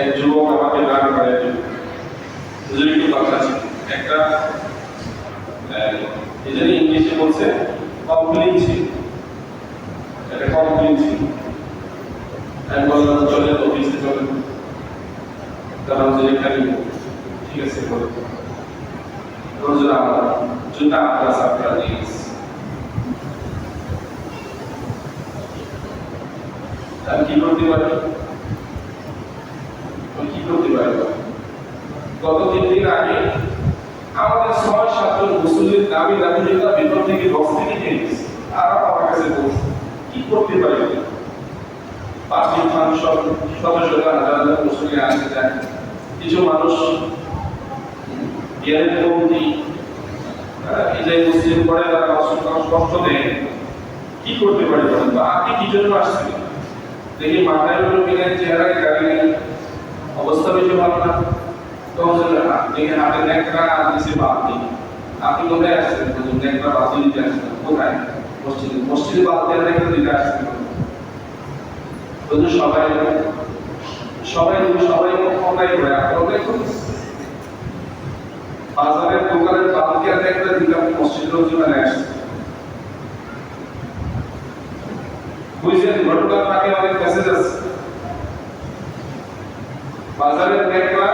এক যুবক আমাকে গান করে হুজুর একটু কথা আছে একটা এই জন্য ইংলিশে বলছে কমপ্লেন্সি এটা কমপ্লেন্সি আমি চলে অফিসে চলে তারা যে এখানে ঠিক আছে, বলে রোজরা জুতা আমরা সাপড়া দিয়েছি আমি কি করতে পারি? কি করতে পারি? গত তিন দিন আগে আমাদের ছয় সাতজন মুসলিমের দাবি দাবি জুতা ভেতর থেকে বক্স থেকে নিয়ে গেছে। আর আমার কাছে বলছে কি করতে পারি? পার্টি ফাংশন সদস্যরা যারা যারা মুসলিম আসতে চায়। কিছু মানুষ জ্ঞানের কমতি যে মুসলিম পড়ে, তারা কষ্ট দেয়। কি করতে পারি বলেন তো? আপনি কি জন্য আসছেন? দেখি, মাথায় হলো কিনা চেহারায়, গাড়ি অবস্থা বেশি ভালো না। দেখে হাতে নেকড়া দিছে বাদ নেই আপনি কোথায় আসছেন বলুন নেকড়া বাদ দিতে আসছেন। কোথায়? মসজিদে মসজিদে বাদ দেওয়া নেকড়া দিতে আসছেন বলুন সবাই। সবাই সবাই অন্যায় করে আপনি করছেন বাজারের দোকানের বালকে আর একটা দিলাম মসজিদের লোকজন আসছে বুঝছেন? ঘটনার আগে অনেক মেসেজ আছে। বাজারের নেকড়া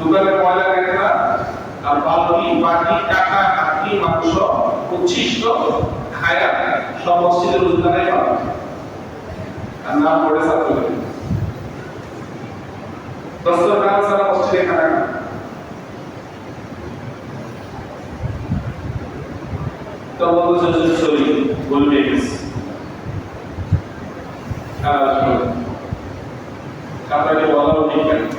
দোকানের ময়লা বাটি টাকা মাংস, উচ্ছিষ্ট সব মসজিদের উদ্যানে পাবে আর নাম পড়ে ছাত্র। দস্তরখান সারা মসজিদে খানা বলবে গেছে আপনাকে বলাও ঠিক আছে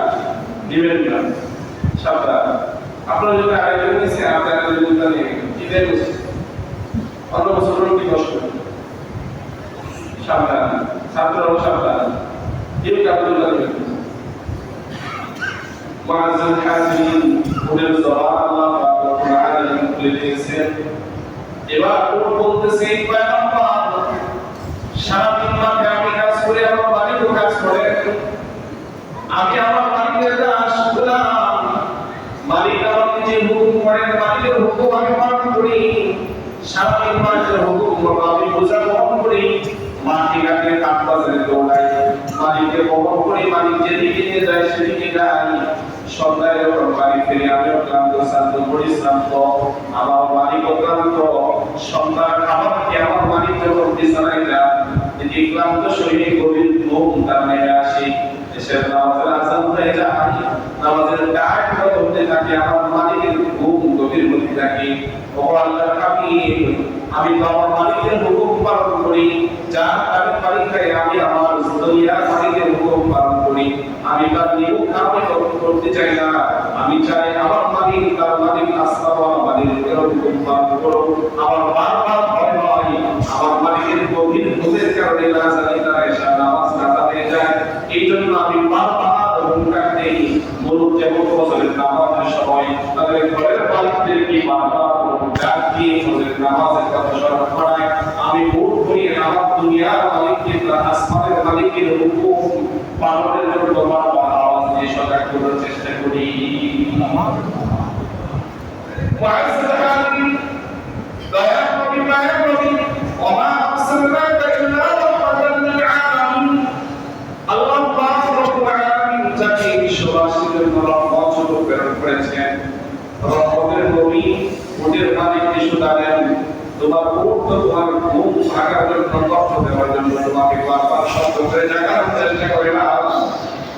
দিবেন না। সাবধান। আপনার জন্য আরেকজন নিচ্ছে আপনার দেয় অন্য বছর কি সাবধান। সাবধান। কেউ জুতা দিবেন এবার ওর সারাদিন আমি কাজ করে, আমার বাড়িরও কাজ করে। আমি আমার মালিকের কাজ করলাম মালিক আমার নিজে হুকুম করেন মালিকের হুকুম আমি পালন করি সারাদিন মাঠের হুকুম আমি বোঝা বহন করি, মাটি কাটলে কাঠ বাজারে দৌড়াই। মালিককে বহন করি মালিক যেদিকে নিয়ে যায় সেদিকে যাই। সন্ধ্যায় যখন বাড়ি ফিরে আমিও ক্লান্ত শ্রান্ত, পরিশ্রান্ত আমার মালিক ক্লান্ত সন্ধ্যার খাবার খেয়ে আমার মালিক যখন বিছানায় যান এটি ক্লান্ত শরীরে গভীর ঘুম তার নেমে আসি। এসে নামাজের আজান হয়ে যায়, নামাজের ডাক ধরতে থাকে আমার মালিকের গভীর হতে থাকে। আমি আমার মালিকের হুকুম পালন করি। যার আমি আমার দুনিয়ার মালিকের হুকুম পালন করি। আমি তার করতে চাই না। আমি চাই আমার মালিক তার মালিক আস্থা আমার মালিকের হুকুম পালন করো আমার বারবার ভয় আমার মালিকের গভীর কারণে না জানি তারা নামাজ যায়। এই জন্য আমি বারবার হুকুম কাটতে মরুতে যেমন নামাজের কথা স্মরণ করায় আমি ভোট করি আমার দুনিয়ার মালিককে আসমানের মালিকের হুকুম পালনের জন্য বারবার আওয়াজ দিয়ে সজাগ করার চেষ্টা করি। তোমার মুখ তোমার মুখ ভাগার জন্য কষ্ট দেওয়ার জন্য তোমাকে বারবার শব্দ করে জাগানোর চেষ্টা করে না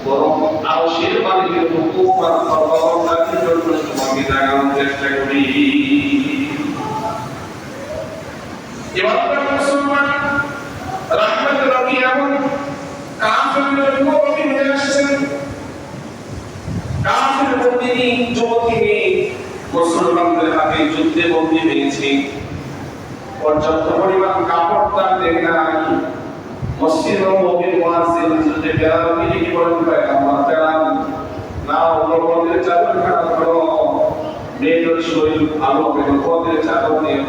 বরং আরও শের মালিকের হুকুম আর সর্বদার জন্য তোমাকে জাগানোর চেষ্টা করি। এবার মুসলমান রাহমাতুল রবি এমন কাফেরদের মুখোমুখি হয়ে আসছেন। কাফের বন্দিনী যুবতী মুসলমানদের হাতে যুদ্ধে বন্দী হয়েছে। পর্যাপ্ত পরিমাণ কাপড় তার দেন নাই মসজিদ ও নবীর মুয়াজ্জিন যে বেড়ার তিনি কি বলেন বেলাল না ওপরের চাদর করো মেয়েদের শরীর ভালো চাদর নিয়ে